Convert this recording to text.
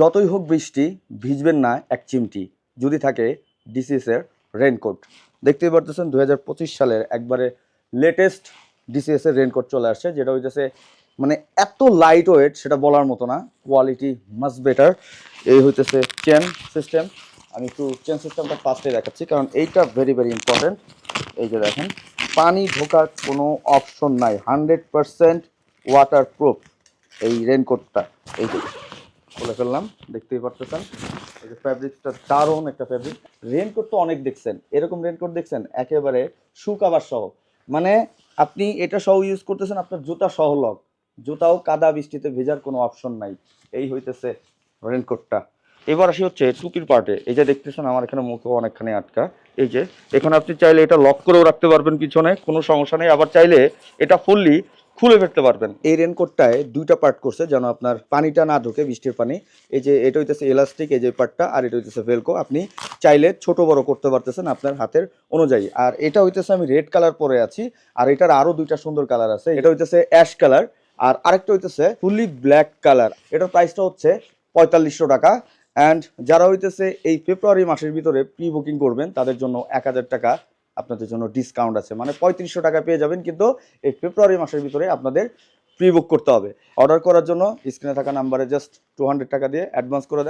যতই হোক বৃষ্টি, ভিজবেন না এক চিমটি। যদি থাকে ডিসিএস এর রেনকোট দেখতেই পারতেছেন দু হাজার পঁচিশ সালের একবারে লেটেস্ট ডিসিএস এর রেনকোট চলে আসছে, যেটা হইতেছে মানে এত লাইট ওয়েট সেটা বলার মতো না। কোয়ালিটি মাস বেটার এই হইতেছে চেন সিস্টেম আমি একটু চেন সিস্টেমটা ফার্স্টে দেখাচ্ছি, কারণ এইটা ভেরি ভেরি ইম্পর্টেন্ট এই যে দেখেন, পানি ঢোকার কোনো অপশন নাই। হান্ড্রেড পারসেন্ট ওয়াটার প্রুফ এই রেনকোটটা এই খুলে ফেললাম, দেখতেই পারতেছেন। এই যে ফ্যাব্রিকটা দারুণ একটা ফ্যাব্রিক রেনকোট তো অনেক দেখছেন। এরকম রেনকোট দেখছেন, একেবারে শু কাভার সহ। মানে আপনি এটা সহ ইউজ করতেছেন আপনার জুতা সহ লক। জুতাও কাদা বৃষ্টিতে ভেজার কোনো অপশন নাই। এই হইতেছে রেনকোটটা এবার আসি হচ্ছে টুপির পার্টে এই যে দেখতেছেন, আমার এখানে মুখে অনেকখানি আটকা। এই যে, এখানে আপনি চাইলে এটা লক করেও রাখতে পারবেন পিছনে, কোনো সমস্যা নেই। আবার চাইলে এটা ফুললি খুলে ফেলতে পারবেন। এই রেনকোটটায় দুইটা পার্ট করছে যেন আপনার পানিটা না ঢোকে, বৃষ্টির পানি। এই যে, এটা হইতেছে এলাস্টিক এই যে পার্টটা আর এটা হইতেছে ভেলকো আপনি চাইলে ছোট বড় করতে পারতেছেন আপনার হাতের অনুযায়ী। আর এটা হইতেছে আমি রেড কালার পরে আছি, আর এটার আরও দুইটা সুন্দর কালার আছে। এটা হইতেছে অ্যাশ কালার আর আরেকটা হইতেছে ফুলি ব্ল্যাক কালার এটার প্রাইসটা হচ্ছে পঁয়তাল্লিশশো টাকা। অ্যান্ড যারা হইতেছে এই ফেব্রুয়ারি মাসের ভিতরে প্রি বুকিং করবেন, তাদের জন্য এক হাজার টাকা আপনাদের জন্য ডিসকাউন্ট আছে। মানে পঁয়ত্রিশশো টাকা পেয়ে যাবেন, কিন্তু এই ফেব্রুয়ারি মাসের ভিতরে আপনাদের প্রি বুক করতে হবে। অর্ডার করার জন্য স্ক্রিনে থাকা নাম্বারে জাস্ট টু টাকা দিয়ে অ্যাডভান্স করে